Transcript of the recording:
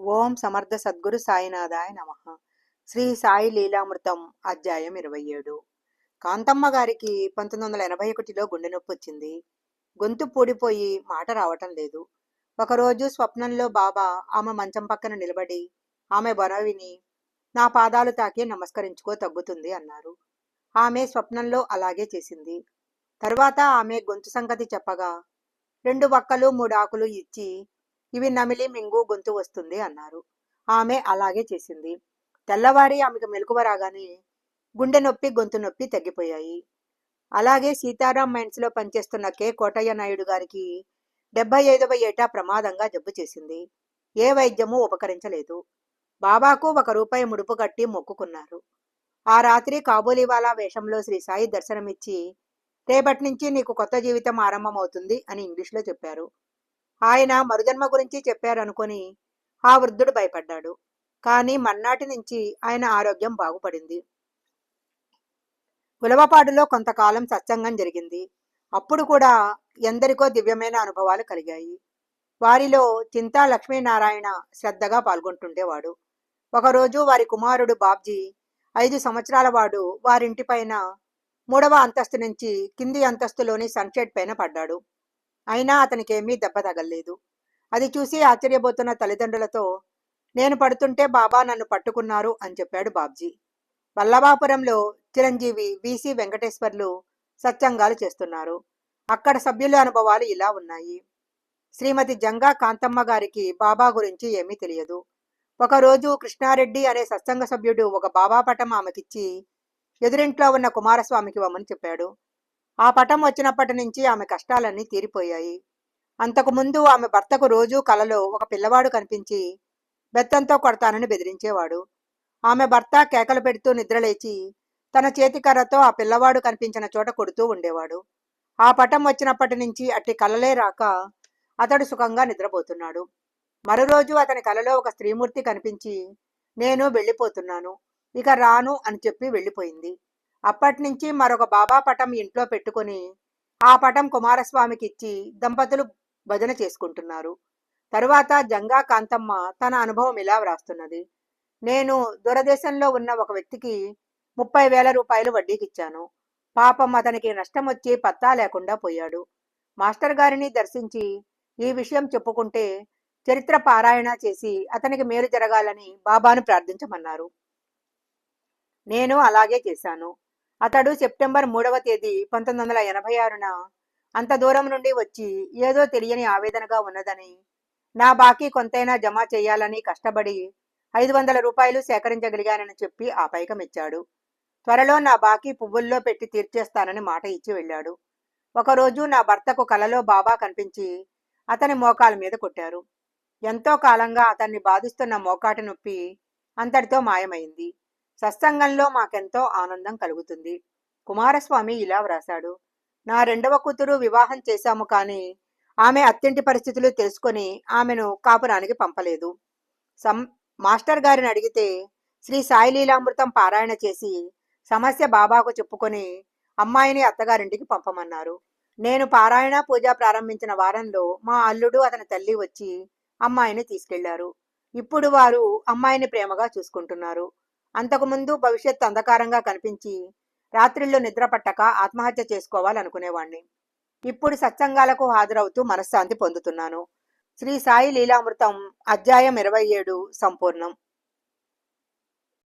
ఓం సమర్థ సద్గురు సాయినాథాయ నమ. శ్రీ సాయి లీలామృతం అధ్యాయం ఇరవై ఏడు కాంతమ్మ గారికి పంతొమ్మిది వందల ఎనభై ఒకటిలో గుండె నొప్పి వచ్చింది. గొంతు పూడిపోయి మాట రావటం లేదు. ఒకరోజు స్వప్నంలో బాబా ఆమె మంచం పక్కన నిలబడి ఆమె బరవిని నా పాదాలు తాకి నమస్కరించుకో తగ్గుతుంది అన్నారు. ఆమె స్వప్నంలో అలాగే చేసింది. తర్వాత ఆమె గొంతు సంగతి చెప్పగా రెండు వక్కలు మూడు ఆకులు ఇచ్చి ఇవి నమిలి మింగు గొంతు వస్తుంది అన్నారు. ఆమె అలాగే చేసింది. తెల్లవారి ఆమెకు మెలకువ రాగానే గుండె నొప్పి గొంతు నొప్పి తగ్గిపోయాయి. అలాగే సీతారాం మైన్స్లో పనిచేస్తున్న కె. కోటయ్య నాయుడు గారికి డెబ్బై ఐదవ ఏటా ప్రమాదంగా జబ్బు చేసింది. ఏ వైద్యమూ ఉపకరించలేదు. బాబాకు ఒక రూపాయి ముడుపు కట్టి మొక్కుకున్నారు. ఆ రాత్రి కాబూలీవాలా వేషంలో శ్రీ సాయి దర్శనమిచ్చి రేపటి నుంచి నీకు కొత్త జీవితం ఆరంభమవుతుంది అని ఇంగ్లీష్లో చెప్పారు. ఆయన మరుజన్మ గురించి చెప్పారనుకొని ఆ వృద్ధుడు భయపడ్డాడు. కానీ మన్నాటి నుంచి ఆయన ఆరోగ్యం బాగుపడింది. ఉలవపాడులో కొంతకాలం సత్సంగం జరిగింది. అప్పుడు కూడా ఎందరికో దివ్యమైన అనుభవాలు కలిగాయి. వారిలో చింతా లక్ష్మీనారాయణ శ్రద్ధగా పాల్గొంటుండేవాడు. ఒకరోజు వారి కుమారుడు బాబ్జీ ఐదు సంవత్సరాల వాడు వారింటి పైన మూడవ అంతస్తు నుంచి కింది అంతస్తులోని సన్షెడ్ పైన పడ్డాడు. అయినా అతనికేమీ దెబ్బ తగలేదు అది చూసి ఆశ్చర్యపోతున్న తల్లిదండ్రులతో నేను పడుతుంటే బాబా నన్ను పట్టుకున్నారు అని చెప్పాడు బాబ్జీ. వల్లభాపురంలో చిరంజీవి బీసీ వెంకటేశ్వర్లు సత్సంగాలు చేస్తున్నారు. అక్కడ సభ్యుల అనుభవాలు ఇలా ఉన్నాయి. శ్రీమతి జంగా కాంతమ్మ గారికి బాబా గురించి ఏమీ తెలియదు. ఒకరోజు కృష్ణారెడ్డి అనే సత్సంగ సభ్యుడు ఒక బాబా పటం ఆమెకిచ్చి ఎదురింట్లో ఉన్న కుమారస్వామికి ఇవ్వమని చెప్పాడు. ఆ పటం వచ్చినప్పటి నుంచి ఆమె కష్టాలన్నీ తీరిపోయాయి. అంతకుముందు ఆమె భర్తకు రోజూ కలలో ఒక పిల్లవాడు కనిపించి బెత్తంతో కొడతానని బెదిరించేవాడు. ఆమె భర్త కేకలు పెడుతూ నిద్రలేచి తన చేతికర్రతో ఆ పిల్లవాడు కనిపించిన చోట కొడుతూ ఉండేవాడు. ఆ పటం వచ్చినప్పటి నుంచి అట్టి కలలే రాక అతడు సుఖంగా నిద్రపోతున్నాడు. మరో రోజు అతని కలలో ఒక స్త్రీమూర్తి కనిపించి నేను వెళ్ళిపోతున్నాను. ఇక రాను అని చెప్పి వెళ్ళిపోయింది. అప్పటినుంచి మరొక బాబా పటం ఇంట్లో పెట్టుకొని ఆ పటం కుమారస్వామికి ఇచ్చి దంపతులు భజన చేసుకుంటున్నారు. తరువాత జంగా కాంతమ్మ తన అనుభవం ఇలా వ్రాస్తున్నది. నేను దూరదేశంలో ఉన్న ఒక వ్యక్తికి ముప్పై వేల రూపాయలు వడ్డీకిచ్చాను. పాపం అతనికి నష్టం వచ్చి పత్తా లేకుండా పోయాడు. మాస్టర్ గారిని దర్శించి ఈ విషయం చెప్పుకుంటే చరిత్ర పారాయణ చేసి అతనికి మేలు జరగాలని బాబాను ప్రార్థించమన్నారు. నేను అలాగే చేశాను. అతడు సెప్టెంబర్ మూడవ తేదీ పంతొమ్మిది వందల ఎనభై ఆరున అంత దూరం నుండి వచ్చి ఏదో తెలియని ఆవేదనగా ఉన్నదని నా బాకీ కొంతైనా జమ చేయాలని కష్టపడి ఐదు వందల రూపాయలు సేకరించగలిగానని చెప్పి ఆ పైకమిచ్చాడు. త్వరలో నా బాకీ పువ్వుల్లో పెట్టి తీర్చేస్తానని మాట ఇచ్చి వెళ్ళాడు. ఒకరోజు నా భర్తకు కలలో బాబా కనిపించి అతని మోకాల మీద కొట్టారు. ఎంతో కాలంగా అతన్ని బాధిస్తున్న మోకాటి నొప్పి అంతటితో మాయమైంది. సత్సంగంలో మాకెంతో ఆనందం కలుగుతుంది. కుమారస్వామి ఇలా వ్రాశాడు. నా రెండవ కూతురు వివాహం చేశాము కానీ ఆమె అత్తింటి పరిస్థితులు తెలుసుకొని ఆమెను కాపురానికి పంపలేదు. సం మాస్టర్ గారిని అడిగితే శ్రీ సాయి లీలామృతం పారాయణ చేసి సమస్య బాబాకు చెప్పుకొని అమ్మాయిని అత్తగారింటికి పంపమన్నారు. నేను పారాయణ పూజ ప్రారంభించిన వారంలో మా అల్లుడు అతని తల్లి వచ్చి అమ్మాయిని తీసుకెళ్ళారు. ఇప్పుడు వారు అమ్మాయిని ప్రేమగా చూసుకుంటున్నారు. అంతకుముందు భవిష్యత్ అంధకారంగా కనిపించి రాత్రిళ్ళు నిద్ర పట్టక ఆత్మహత్య చేసుకోవాలనుకునేవాణ్ణి. ఇప్పుడు సత్సంగాలకు హాజరవుతూ మనశ్శాంతి పొందుతున్నాను. శ్రీ సాయి లీలామృతం అధ్యాయం ఇరవై ఏడు సంపూర్ణం.